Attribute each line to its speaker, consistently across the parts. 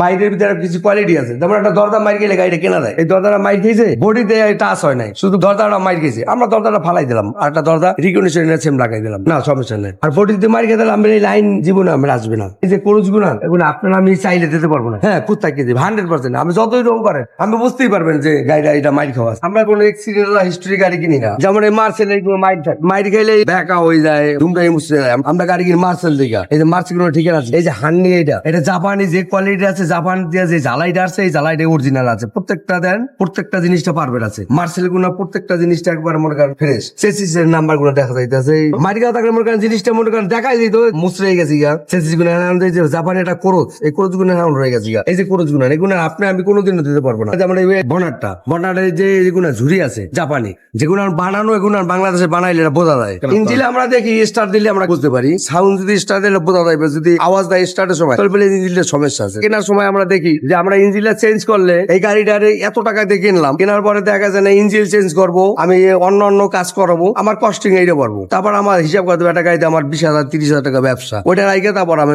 Speaker 1: মাইরের ভিতরে কিছু কোয়ালিটি আছে। যেমন একটা দরজা মাইর গেলে গাড়িটা কেনা যায়। এই দরজাটা মাইর খেয়েছে, বডিতে টাচ হয় নাই। শুধু দরজাটা মাইর খেয়েছে। আমরা দরজাটা ফালাই দিলাম, আর একটা দরজা রিকন্ডিশনের সেম লাগাই দিলাম। না, সমস্যা নেই। আর বডিতে মাইর খেয়ে দিলাম এই লাইন জীবনে আমার আসবে না। এই যে করুজ গুণা, এগুলো আপনার আমি চাইলে দিতে পারব না। হ্যাঁ কোথায় কে দেবে? হান্ড্রেড পার্সেন্ট আমি যতই রং করেন আমি বুঝতেই পারবেন যে গাড়িটা এটা মাইর খাওয়া আমরা কোনো এক্সিডেন্ট হিস্ট্রি গাড়ি কিনি না। যেমন এই মার্সেল মাইর। মাইর খেলে ব্যাকা হয়ে যায় ধুমটাই মুছতে যায়। আমরা গাড়ি কিনি মার্সেল দিকে। এই যে মার্সেল ঠিক আছে। এই যে হান্নি এটা এটা জাপানি যে কোয়ালিটি আছে জাপান দিয়ে যে জ্বালাইটা আছে এই জ্বালাইটা অরিজিনাল আছে। প্রত্যেকটা দেন প্রত্যেকটা জিনিসটা পারবেন আছে। মার্সেলগুলো প্রত্যেকটা জিনিসটা একবার মনে করেন ফ্রেশ সেসিস এর নাম্বারগুলো দেখা যাইতেছে। মাইর খাওয়া থাকলে মনে করেন জিনিসটা মনে করেন দেখাই দিত মুছরে গেছি গা সেসিসগুলো যে জাপানি একটা কোরজ এই কোরজগুলো এখন রয়ে গেছে গা এই যে কোরজগুলো এগুলো আপনি আমি কোনোদিনও দিতে পারব না। যেমন এই বনারটা বনারের যে এগুলো ঝুরি আছে জাপানি যেগুলো বানানো এগুলো বাংলাদেশে বানাইলে এটা বোঝা যায়। ইঞ্জিলে আমরা দেখি স্টার দিলে আমরা বুঝতে পারি। সাউন্ড যদি স্টার দিলে বোঝা যায় যদি আওয়াজ দেয় স্টার্টের সময় তাহলে ইঞ্জিলের সমস্যা আছে। কেনার সময় আমরা দেখি যে আমরা ইঞ্জিনটা চেঞ্জ করলে এই গাড়িটার এত টাকা দিয়ে কিনলাম কেনার পরে দেখা যায় না ইঞ্জিন চেঞ্জ করব, আমি অন্য অন্য কাজ করব, আমার কস্টিং এইটা পারব তারপর আমার হিসাব করতে একটা গাড়িতে আমার বিশ হাজার, তিরিশ হাজার টাকা ব্যবসা। ওইটার আগে তারপর আমি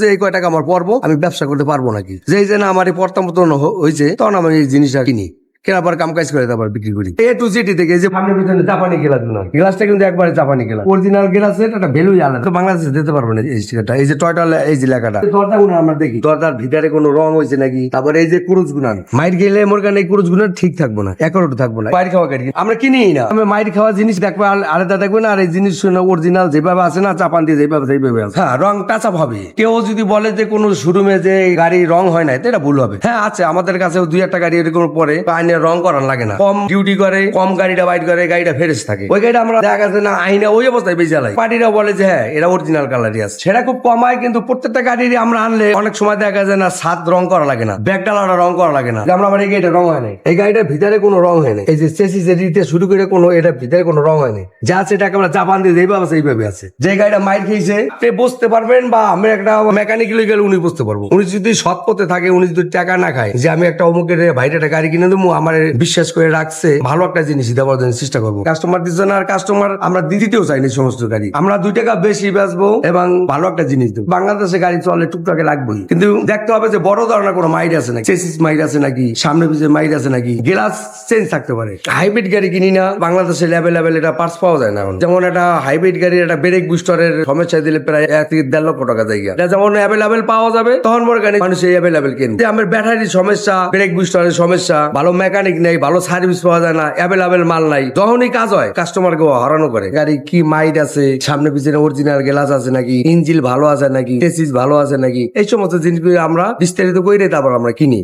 Speaker 1: যে এই কয় টাকা আমার পড়ব, আমি ব্যবসা করতে পারব নাকি? যেই যে না আমার এই প্রত্যাবর্তন হয়েছে তখন আমি এই জিনিসটা কিনি। পর কাম কাজ করে তারপর বিক্রি করি। এ টু জিটি থেকে যে জাপানি গ্লাসগুলো গ্লাসটা কিন্তু একবারে জাপানি অরিজিনাল একটা ভ্যালু তো বাংলাদেশে দিতে না এই এই যে এই যে দরজা গুলো আমরা দেখি। দরজার ভিতরে কোনো রং হয়েছে নাকি? তারপরে এই যে কুরুজ মাইর গেলে মোর এই কুরুজ গুনান ঠিক থাকব না। থাকব না। খাওয়া গাড়ি আমরা কিনি না। আমি খাওয়া জিনিস দেখব আলাদা দেখব না। আর এই জিনিস অরিজিনাল যেভাবে আছে না চাপান দিয়ে যেভাবে সেইভাবে হ্যাঁ রং টাচ আপ হবে। কেউ যদি বলে যে কোনো শোরুমে যে গাড়ি রং হয় না এটা ভুল হবে। হ্যাঁ আছে। আমাদের কাছে দুই একটা গাড়ি এরকম পরে। আইনে রং করার লাগে না। কম ডিউটি করে, কম গাড়িটা বাইট করে, গাড়িটা ফেরেস থাকে। ওই গাড়িটা আমরা দেখা গেছে না, আইনে ওই অবস্থায় বেশি চালাই পার্টিরা বলে যে হ্যাঁ এটা অরিজিনাল কালারই আছে। সেটা খুব কম হয়, কিন্তু প্রত্যেকটা গাড়িরই আমরা আনলে অনেক সময় দেখা যায় না সাত রং করা লাগে না, ব্যাগ ডালাটা রং করা লাগে না। আমরা আমার এই গাড়িটা রং হয় নাই। এই গাড়িটার ভিতরে কোনো রং হয় নাই। এই যে চেসিস দিতে শুরু করে কোনো, এটার ভিতরে কোনো রং হয় নাই। যা আছে এটাকে আমরা জাপান দিয়ে যেভাবে আছে, এইভাবে আছে। যে গাড়িটা মাইর খেয়েছে আপনি বুঝতে পারবেন বা আমি একটা মেকানিক গেলে উনি বুঝতে পারব। উনি যদি সৎ পথে থাকে, উনি যদি টাকা না খায়, যে আমি একটা অমুকের ভাইটা একটা গাড়ি কিনে দেবো, আমার বিশ্বাস করে রাখছে, ভালো একটা জিনিস দেওয়ার জন্য চেষ্টা করব। কাস্টমার দিচ্ছে না আর কাস্টমার আমরা দিতেও চাই না সমস্ত গাড়ি। আমরা দুই টাকা বেশি বেচবো এবং ভালো একটা জিনিস দেবো। বাংলাদেশে গাড়ি চলে টুকটাকে লাগবেই। কিন্তু দেখতে হবে যে বড় ধরনের কোনো মাইর আছে নাকি চেসিস মাইর আছে নাকি, সামনে পিছিয়ে মাইর আছে নাকি গ্লাস চেঞ্জ থাকতে পারে। হাইব্রিড গাড়ি কিনি না, বাংলাদেশে অ্যাভেলেবেল এটা পার্টস পাওয়া যায় না এখন। যেমন একটা হাইব্রিড গাড়ির একটা ব্রেক বুস্টারের সমস্যা দিলে প্রায় এক থেকে দেড় লক্ষ টাকা জায়গা এটা যেমন অ্যাভেলেবেল পাওয়া যাবে, তখন মনে গাড়ি মানুষ এই অ্যাভেলেবেল কিনবে আমার ব্যাটারির সমস্যা ব্রেক বুস্টারের সমস্যা, ভালো মেকানিক নেই, ভালো সার্ভিস পাওয়া যায় না অ্যাভেলেবেল মাল নাই। তখনই কাজ হয় কাস্টমার কাস্টমারকে হরানো করে। গাড়ি কি মাইট আছে, সামনে পিছনে অরিজিনাল গ্লাস আছে নাকি ইঞ্জিল ভালো আছে নাকি টেসিস ভালো আছে নাকি, এই সমস্ত জিনিসগুলো আমরা বিস্তারিত করে তারপর আমরা কিনি।